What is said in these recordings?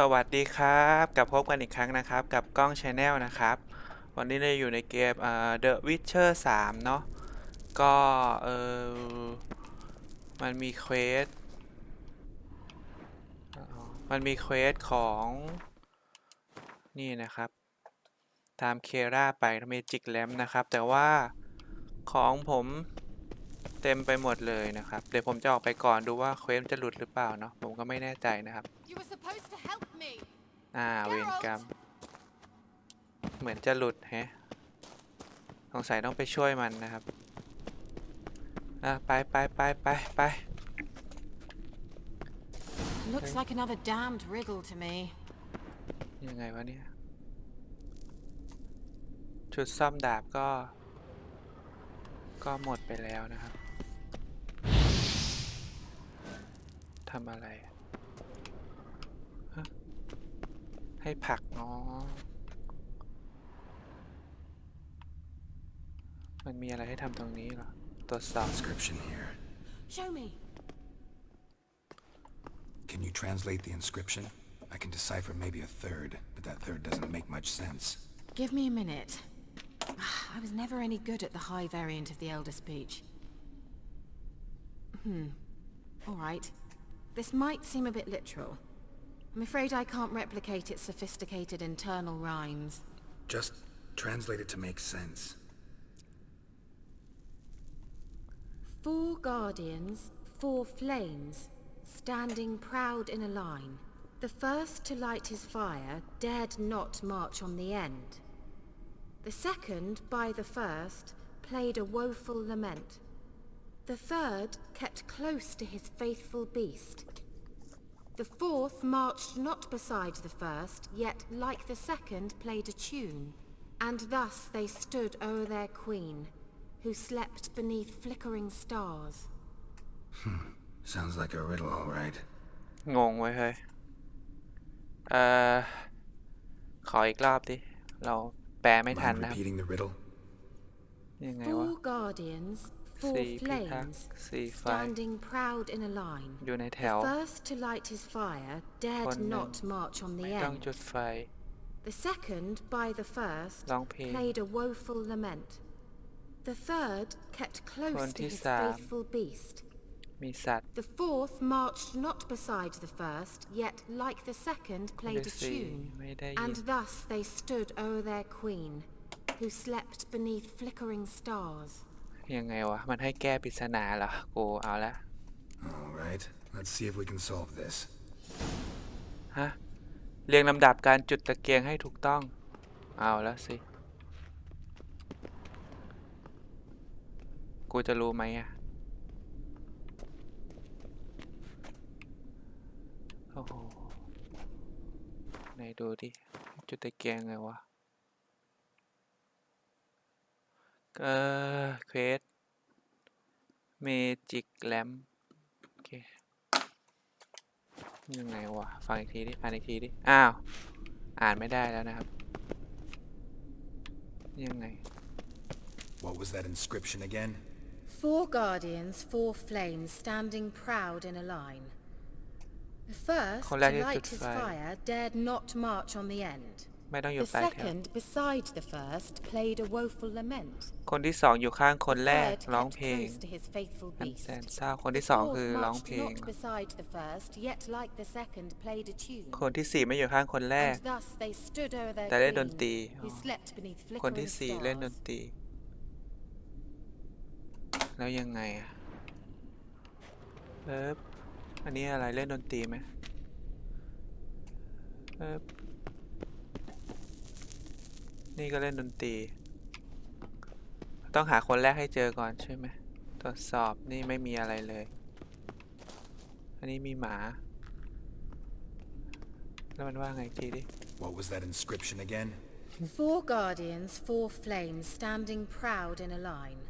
สวัสดีครับกลับพบกันอีกครั้งนะครับ กับกล้อง Channel นะครับ วันนี้เราอยู่ในเกมเอ่อ The Witcher 3 เนาะก็เออมันมีเควสมันมีเควสของ นี่นะครับ ตามเคราไปเมจิกแลมนะครับ แต่ว่าของผม เต็มไปหมดเลยนะครับ เดี๋ยวผมจะออกไปก่อนดูว่าเควสมันจะหลุดหรือเปล่าเนาะผมก็ไม่แน่ใจนะครับ You were supposed to help me. อ่าเวรกรรมเหมือนจะหลุดแฮะสงสัยต้องไปช่วยมันนะครับอะไปไปไปไปไป Looks like another damned riddle to me. ยังไงวะเนี่ย ชุดซ่อมดาบก็ ก็หมดไปแล้วนะครับ ทำอะไรอะฮะให้ผลักอ๋อมันมีอะไรให้ทำตรงนี้เหรอ ตรวจสอบ Inscription here. Show me. Can you translate the inscription? I can decipher maybe a third, but that third doesn't make much sense. Give me a minute. I was never any good at the high variant of the Elder Speech. Hmm. All right. This might seem a bit literal. I'm afraid I can't replicate its sophisticated internal rhymes. Just translate it to make sense. Four guardians, four flames, standing proud in a line. The first to light his fire dared not march on the end. The second, by the first, played a woeful lament. The third kept close to his faithful beast. The fourth marched not beside the first, yet like the second played a tune. And thus they stood o'er their queen, who slept beneath flickering stars. Sounds like a riddle, all right. งงไว้ยเฮ้ย เอ่อ ขออีกรอบดิ เราแปลไม่ทัน Mind นะครับ repeating the riddle? ยังไงวะ Four guardians, four สี่พิทักษ์ flames, สี่ไฟ standing proud in a line. อยู่ในแถว The first to light his fire dared One not man. march on the ต้อง end. จุดไฟ The second, by the first, ร้องเพลง played a woeful lament. The third kept close One to his ที่สาม faithful beast. มีสัตว์ The fourth marched not beside the first, yet like the second คน played ที่ a สี่ tune. ไม่ได้ยิ And น thus they stood o'er their queen, who slept beneath flickering stars. ยังไงวะ มันให้แก้ปริศนาเหรอ กูเอาละ All right, let's see if we can solve this. ฮะ เรียงลำดับการจุดตะเกียงให้ถูกต้อง เอาแล้วสิ กูจะรู้ไหมอะโอ้โห ไหนดูดิ จุดตะเกียงไงวะ เออเควสเมจิกแลมโอเคยังไงวะฟังอีกทีดิ อ่านอีกทีดิ อ้าว อ่านไม่ได้แล้วนะครับ ยังไง What was that inscription again? Four guardians, four flames, standing proud in a line. The first, to คนแรกที่จุ light ด his ไฟ fire, dared not march on the end. ไม่ต้องอยู่ The ปลายแถว second, beside the first, played a woeful lament. คนที่สองอยู่ข้างคน The แรก third ร้อง kept เพลง close to his faithful อัน beast. แสนเศร้าคนที่ The สอง fourth คือร้อง marched เพลง not beside the first, yet like the second played a tune. คนที่สี่ไม่อยู่ข้างคนแรก And thus they stood o'er their แต่เล่นดน queen, ตรี who slept beneath คนที่ flickering สี่เล่นดน stars. ตรี แล้วยังไงอะเอิบอันนี้อะไรเล่นดนตรีไหมเอิบนี่ก็เล่นดนตรี ต้องหาคนแรกให้เจอก่อนใช่ไหมตรวจสอบนี่ไม่มีอะไรเลย อันนี้มีหมา แล้วมันว่าไงอีกทีดิ What was that inscription again? Four guardians, four flames, standing proud in a line.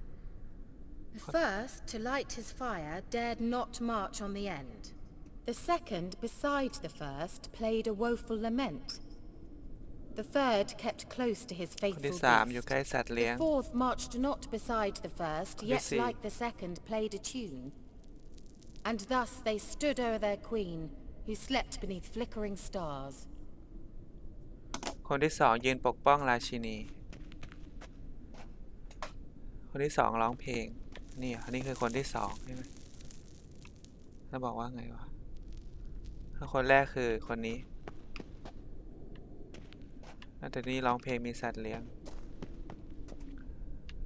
The first, to light his fire, dared not march on the end. The second, beside the first, played a woeful lament. The third kept close to his คน faithful ที่สามอยู่ beast. ใกล้สัตว์เลี้ยง The fourth marched not beside the first, Let me yet see. like the second played a tune. And thus they stood o'er their queen, who slept beneath flickering stars. คนที่สองยืนปกป้องราชินี คนที่สองร้องเพลง นี่เหรอนี่คือคนที่สองใช่ไหมแล้วบอกว่าไงวะถ้าคนแรกคือคนนี้ แล้วแต่นี่ร้องเพลงมีสัตว์เลี้ยง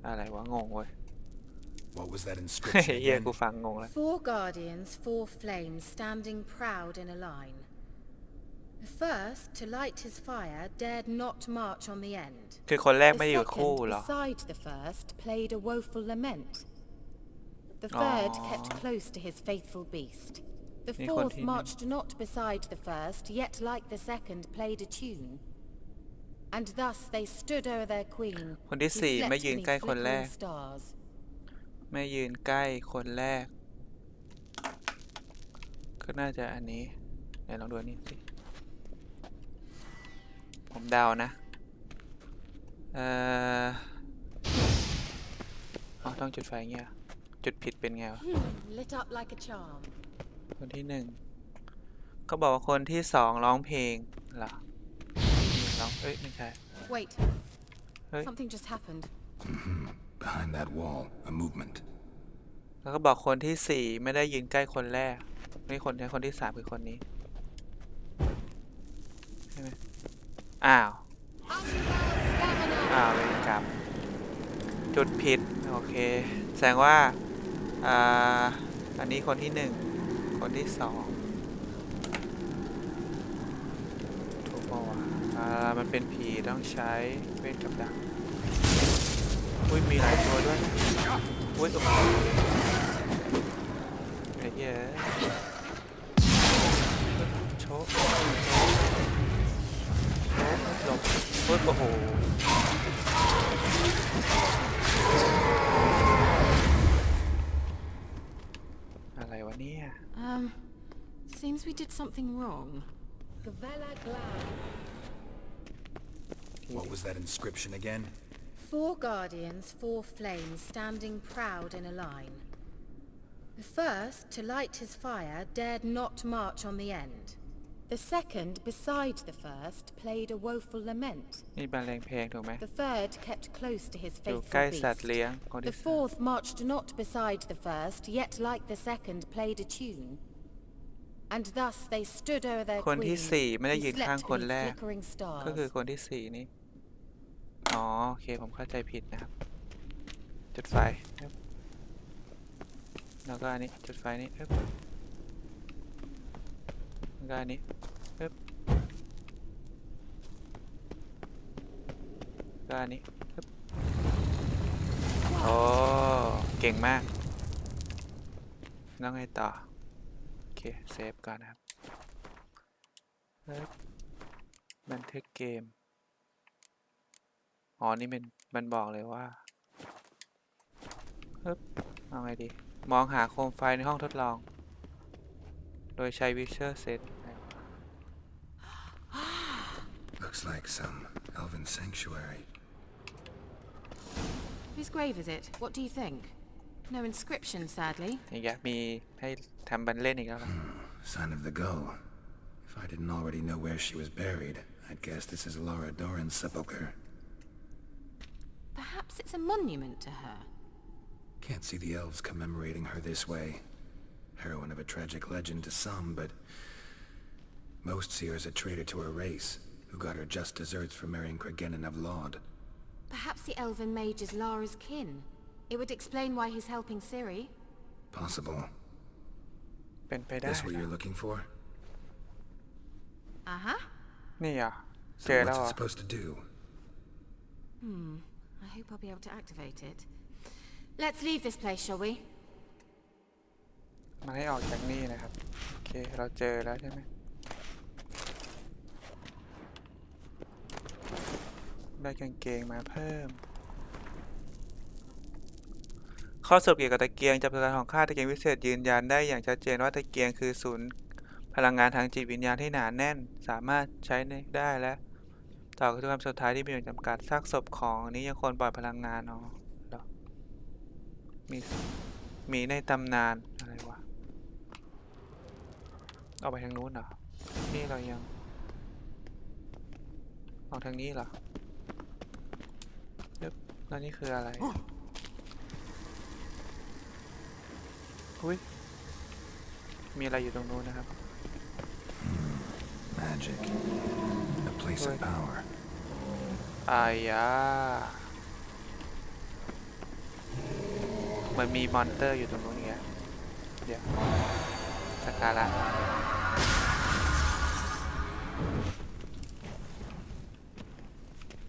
อะไรวะ งงเว้ย What was that เฮ้ย inscription เฮีย again? กูฟังงงแล้ว Four guardians, four flames, standing proud in a line. The first, to light his fire, dared not march on the end. คือคนแรก The ไม่อยู่คู่ second, เหรอ beside the first, played a woeful lament. The third kept Aw. close to his faithful beast. The Ni fourth continue. marched not beside the first, yet like the second played a tune. And thus they stood o'er their queen, คนที่ who สี่ slept ไม่ยืน beneath ใกล้คนแร flickering ก stars. ไม่ยืนใกล้คนแรก ก็น่าจะอันนี้ไหนลองดูอันนี้สิ ผมเดานะ เอ่ออ๋อต้องจุดไฟเงี้ยจุดผิดเป็นไงวะ Hmm, lit up like a charm. คนที่หนึ่งก็บอกว่าคนที่สองร้องเพลงเหรอร้อง เอ้ยไม่ใช่ Wait, Hey. something just happened. Behind that wall, a movement. แล้วก็บอกคนที่สี่ไม่ได้ยืนใกล้คนแรก นี่คนคนที่สามคือคนนี้ใช่ไหมอ้าว อ้าวเวรกรรมจุดผิด โอเค แสดงว่า อ่า อันนี้คนที่หนึ่ง คนที่สองถูกเปล่าวะ อ่ามันเป็นผีต้องใช้เวทกับดักอุ้ยมีหลายตัวด้วยอุ้ยโอ้โหไอ้เหี้ยโชกโชกหลบอุ้ยโอ้โหอะไรวะเนี่ย Um, seems we did something wrong. Gavella Glad. What was that inscription again? Four guardians, four flames, standing proud in a line. The first, to light his fire, dared not march on the end. The second, beside the first, played a woeful lament. นี่บรรเลงเพลงถูกไหม The third kept close to his อยู่ faithful ใกล้สัตว์ beast. เลี้ยงคน The ที่สาม fourth marched not beside the first, yet like the second played a tune. And thus they stood o'er their คนที่ queen, สี่ไม่ได้ who ยืนข้าง slept คน beneath แรก flickering ก็คือ stars. อ๋อ โอเค ผมเข้าใจผิดนะครับ จุดไฟครับแล้วก็อันนี้ จุดไฟนี้ครับแล้วก็อันนี้ครับแล้วก็อันนี้ครับโอ้เก่งมาก แล้วไงต่อ โอเค เซฟก่อนนะครับครับบันทึกเกม อ๋อ นี่มันมันบอกเลยว่าฮึบเอาไงดี มองหาโคมไฟในห้องทดลอง โดยใช้วิเชอร์เซต Looks like some elven sanctuary. Whose grave is it? What do you think? No inscription, sadly. อีกแล้วมีให้ทำบันเล่นอีกแล้วเหรอ Sign of the gull. If I didn't already know where she was buried, I'd guess this is Laura Doran's sepulchre. Perhaps it's a monument to her. Can't see the elves commemorating her this way. Heroine of a tragic legend to some, but most see her as a traitor to her race, who got her just deserts for marrying Cregennan of Laud. Perhaps the elven mage is Lara's kin. It would explain why he's helping Ciri. Possible. เป็นไปได้ This what นะ you're looking for? Uh-huh. นี่เหรอ So เจอแล้ว what's เหร it อ supposed to do? I hope I'll be able to activate it. Let's leave this place, shall we? มันให้ออกจากนี่นะครับ โอเค เราเจอแล้วใช่ไหมได้กางเกงมาเพิ่ม ข้อสรุปเกี่ยวกับตะเกียงจากประสบการณ์ของข้าตะเกียงวิเศษยืนยันได้อย่างชัดเจนว่าตะเกียงคือศูนย์พลังงานทางจิตวิญญาณที่หนาแน่น สามารถใช้ได้และ ต่อคือคำสุดท้ายที่มีอยู่จำกัดซากศพของนี้ยังควรปล่อยพลังงานอ๋อเหรอมีมีในตำนานอะไรวะออกไปทางนู้นเหรอ นี่เรายังออกทางนี้เหรอยึบแล้วนี่คืออะไรอุ้ยมีอะไรอยู่ตรงนู้นนะครับ Magic. A place of Right. power. อายาเหมือนมีมอนเตอร์อยู่ตรงนู้นไงเดี๋ยวสกการะ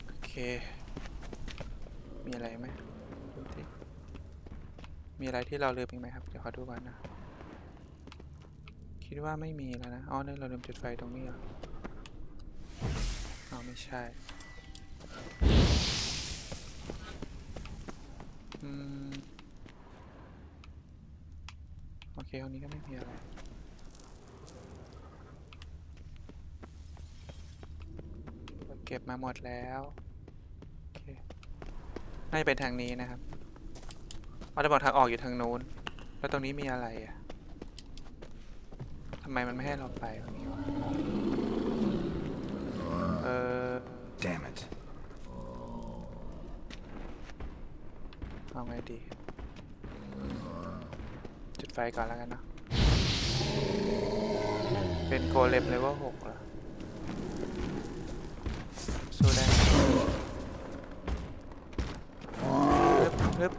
โอเค มีอะไรไหมดูสิมีอะไรที่เราลืมอีกไหมครับ เดี๋ยวขอดูก่อนนะ คิดว่าไม่มีแล้วนะอ๋อเนี่ยเราลืมจุดไฟตรงนี้เหรออ๋อไม่ใช่อืมโอเคห้องนี้ก็ไม่มีอะไรเก็บมาหมดแล้วโอเคน่าจะเป็นทางนี้นะครับเอาจะบอกทางออกอยู่ทางนู้นแล้วตรงนี้มีอะไรอะำไมมันไม่ให้เราไปตรงนี้วะเออ Damn it. เอาไงดี จุดไฟก่อนแล้วกันเนอะเป็นโกเลมเลเวลหกเหรอ สู้ได้ไหมฮึบฮึบ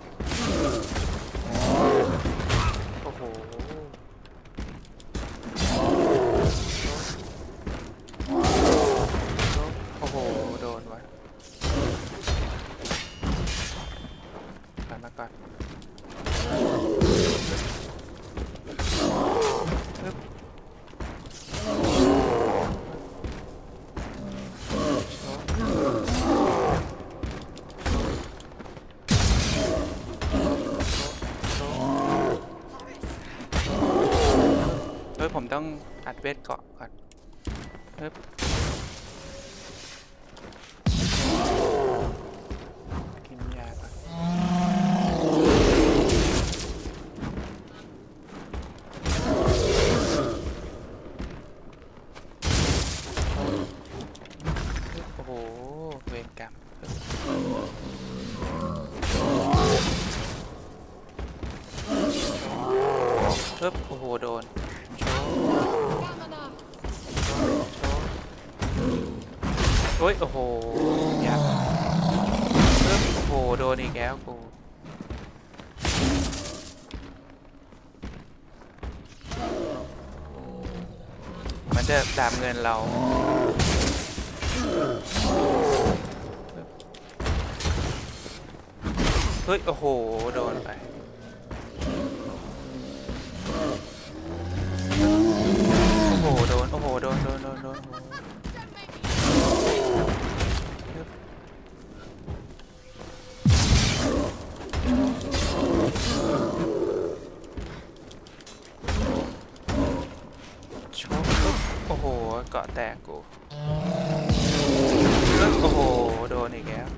ต้องอัดเวทเกาะ ยโอ้โหยากเริ่มโอ้โหโดนอีกแล้วกูมันจะตามเงินเราเฮ้ยโอ้โหโดนไป กูโอ้โห โดนอีกแล้ว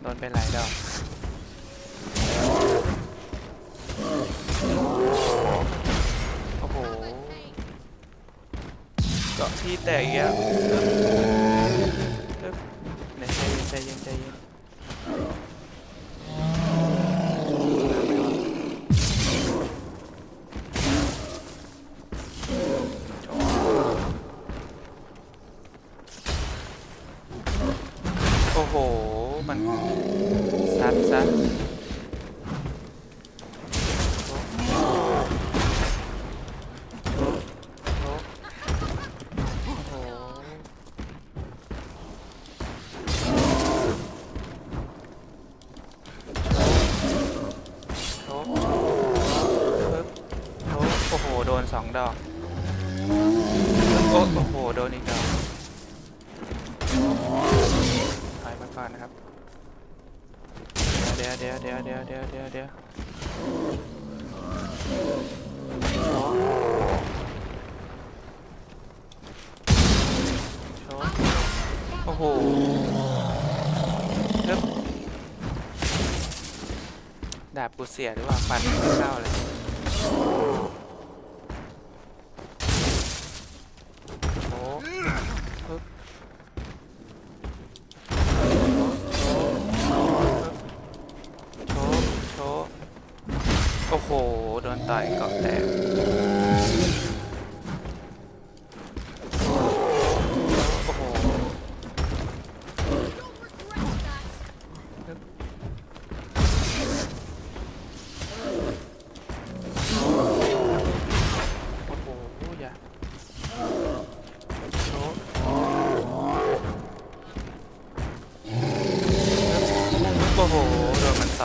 โดนไปหลายดอกโอ้โหเกาะที่แตกอีกแล้ว ดาบกูเสียหรือว่าฟันไม่เข้าเลย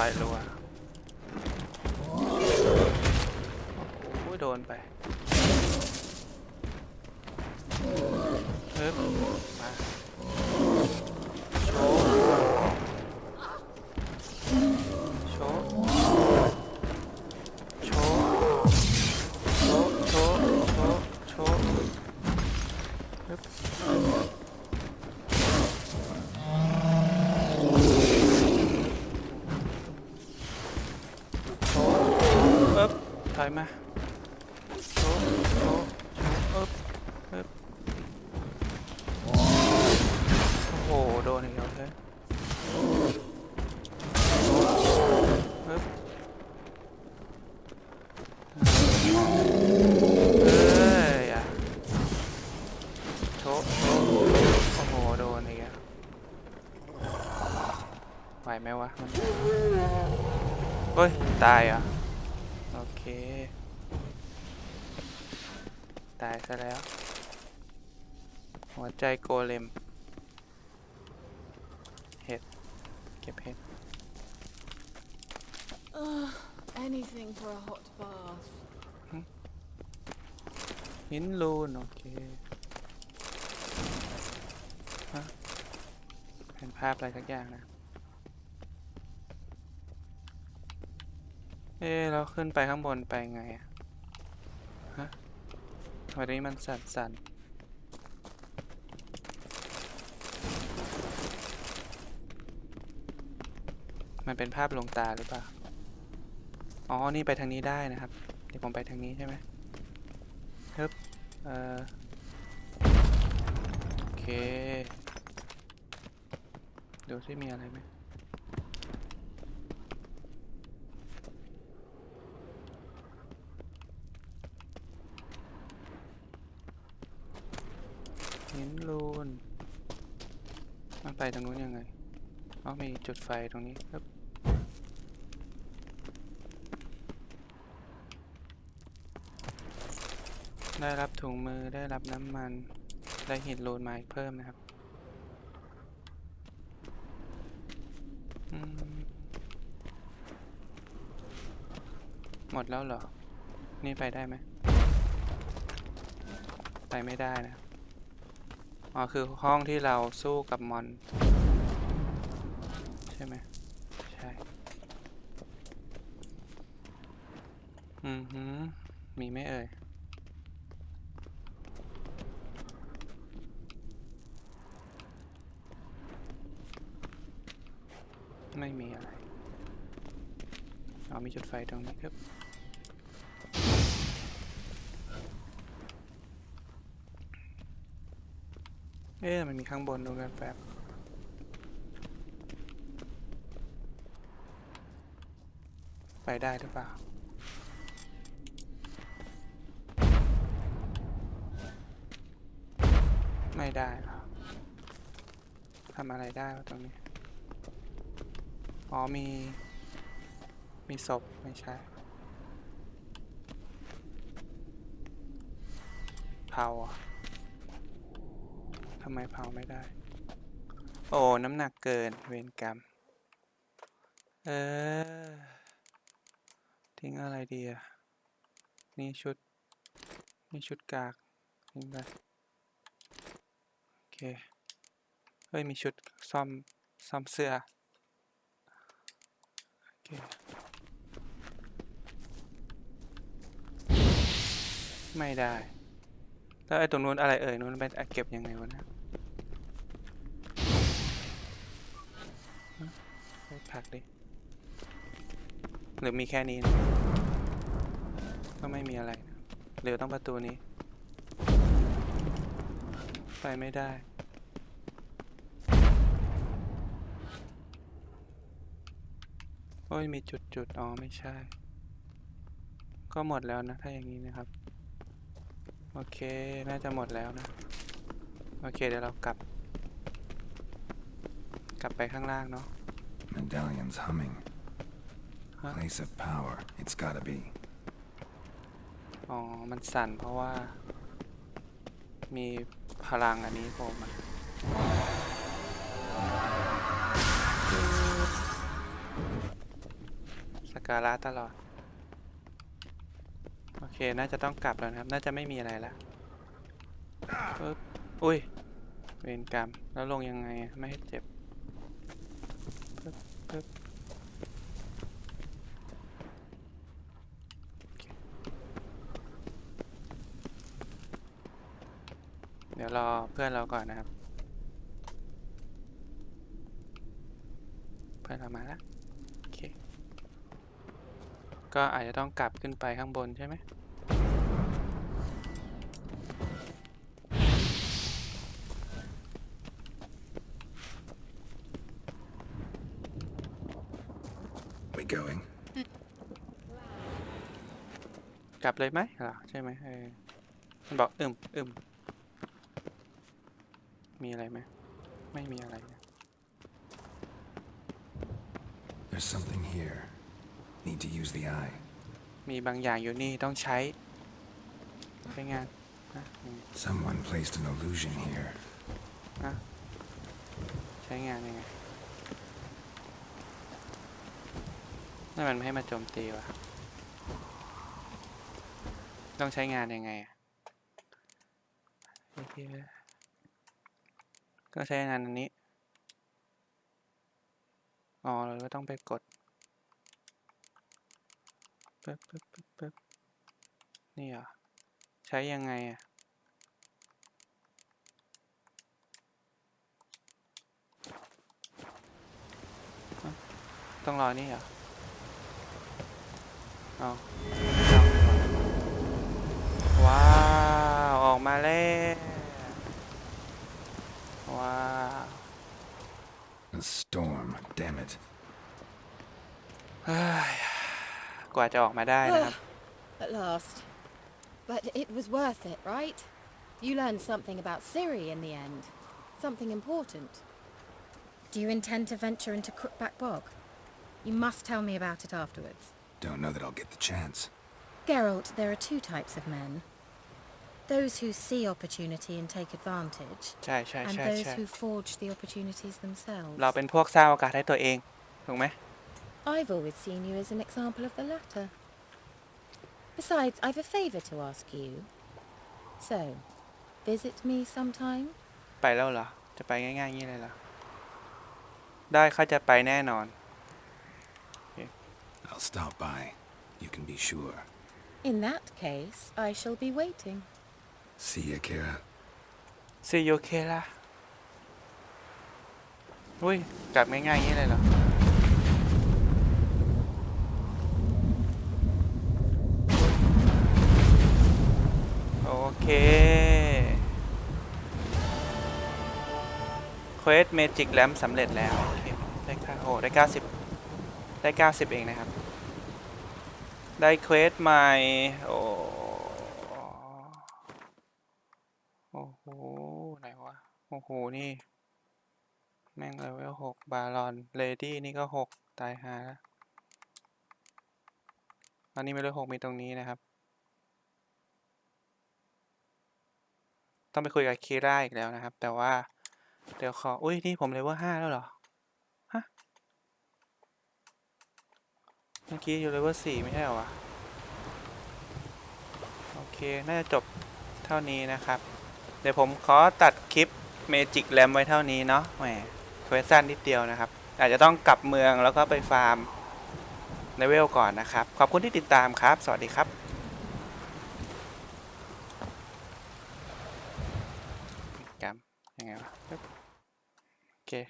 อยรัวโอ้ยโดนไป นอีกแล้วเลยปึ๊บเอ้ยอะโชะโชะโอ้โหโดนอีกอะไหวไหมวะมันเฮ้ย ตายอะโอเค ตายซะแล้ว หัวใจโกเลม เห็ด เก็บเห็ด Ugh, anything for a hot bath. หินลูน โอเคฮะเห็นภาพอะไรสักอย่างนะ เอ๊ะเราขึ้นไปข้างบนไปไงอะฮะวันนี้มันสั่นสั่น มันเป็นภาพลวงตาหรือเปล่า อ๋อ นี่ไปทางนี้ได้นะครับ เดี๋ยวผมไปทางนี้ใช่ไหมฮึบเออโอเค ดูที่มีอะไรไหมหินลูนมันไปตรงนู้นยังไงอ๋อมีจุดไฟตรงนี้ครับ ได้รับถุงมือได้รับน้ำมัน ได้หินโลนมาอีกเพิ่มนะครับหมดแล้วเหรอ นี่ไปได้ไหม ไปไม่ได้นะ อ๋อ คือห้องที่เราสู้กับมอน ใช่ไหม ใช่ อือหือ มีไหมเอ่ย ไม่มีอะไรเอามีจุดไฟตรงนี้ครับเอ๊ะมันมีข้างบนดูกันแป๊บไปได้หรือเปล่าไม่ได้หรอทำอะไรได้ตรงนี้ อ๋อมี มีศพไม่ใช่เผาอะทำไมเผาไม่ได้ โอ้ น้ำหนักเกินเวรกรรม เออ ทิ้งอะไรดีอะ นี่ชุด นี่ชุดกาก ทิ้งไป โอเค เฮ้ย มีชุดซ่อม ซ่อมเสื้อโอ เคไม่ได้ แล้วไอ้ตรงนู้นอะไรเอ่ยนู้นเป็นเก็บยังไงวะนะไปผักดิ หรือมีแค่นี้นะก็ไม่มีอะไรนะหรือต้องประตูนี้ ไปไม่ได้ อ้ยมีจุดจุดๆอ๋อไม่ใช่ ก็หมดแล้วนะ ถ้าอย่างนี้นะครับ โอเค น่าจะหมดแล้วนะ โอเค เดี๋ยวเรากลับ กลับไปข้างล่างเนาะ Medallion's humming. Huh? Place of power. It's gotta be. อ๋อ มันสั่นเพราะว่า มีพลังอันนี้โผล่มาส การะตลอด โอเค น่าจะต้องกลับแล้วนะครับ น่าจะไม่มีอะไรละปึ๊บอุ้ย เวรกรรม แล้วลงยังไง ไม่ให้เจ็บปึ๊บปึ๊บเดี๋ยวรอเพื่อนเราก่อนนะครับ เพื่อนเรามาแล้ว ก็อาจจะต้องกลับขึ้นไปข้างบนใช่ไหม We going? กลับเลยไหมเหรอใช่ไหมเออมันบอกอึมอึมมีอะไรไหมไม่มีอะไรนะ There's something here. Need to use the eye. มีบางอย่างอยู่นี่ต้องใช้ใช้งานนะอืม Someone placed an illusion here. ใช้งานยังไงนั่นมันไม่ให้มาโจมตีวะต้องใช้งานยังไงอะโอเคก็ใช้งานอันนี้ อ๋อเราก็ต้องไปกด ปึ๊บปึ๊บปึ๊บปึ๊บนี่เหรอใช้ยังไงอะต้องรอนี่เหรอเอาว้าว ออกมาแล้ว ว้าว A storm. Damn it. เฮ้ย กว่าจะออกมาได้นะครับ At last. But it was worth it, right? You learned something about Siri in the end. Something important. Do you intend to venture into Crookback Bog? You must tell me about it afterwards. Don't know that I'll get the chance. Geralt, there are two types of men. Those who see opportunity and take advantage, ใช่ใช่ and ใช่ those ใช่ who forge the opportunities themselves. เราเป็นพวกสร้างโอกาสให้ตัวเอง ถูกไหม I've always seen you as an example of the latter. Besides, I've a favour to ask you. So, visit me sometime? ไปแล้วเหรอ จะไปง่ายๆอย่างนี้เลยเหรอ ได้ข้าจะไปแน่นอน I'll stop by. You can be sure. In that case, I shall be waiting. See ya, Kira. See you okay ล่ะอุ้ย กลับง่ายๆอย่างนี้เลยเหรอ โอ ควสเมจิกแลมสำเร็จแล้วโอเคได้ค่าโอ้ได้ 90 ได้ 90 เองนะครับ ได้เควสใหม่โอ้โอ้โห ไหนวะ โอ้โห นี่ แม่งเลเวลหกบาลอน เลดี้นี่ก็หกตายหาแล้วอันนี้ไม่เลเวลหกมีตรงนี้นะครับ ต้องไปคุยกับคีร่าอีกแล้วนะครับ แต่ว่า เดี๋ยวขอ อุ้ย นี่ผมเลเวลห้าแล้วเหรอ ฮะ เมื่อกี้อยู่เลเวลสี่ไม่ใช่เหรอวะ โอเค น่าจะจบเท่านี้นะครับ เดี๋ยวผมขอตัดคลิปเมจิกแ m มไว้เท่านี้เนาะ แหมเควสสั้นนิดเดียวนะครับ อาจจะต้องกลับเมืองแล้วก็ไปฟาร์มเลเวลก่อนนะครับ ขอบคุณที่ติดตามครับ สวัสดีครับกรรมยังไงวะ Oke,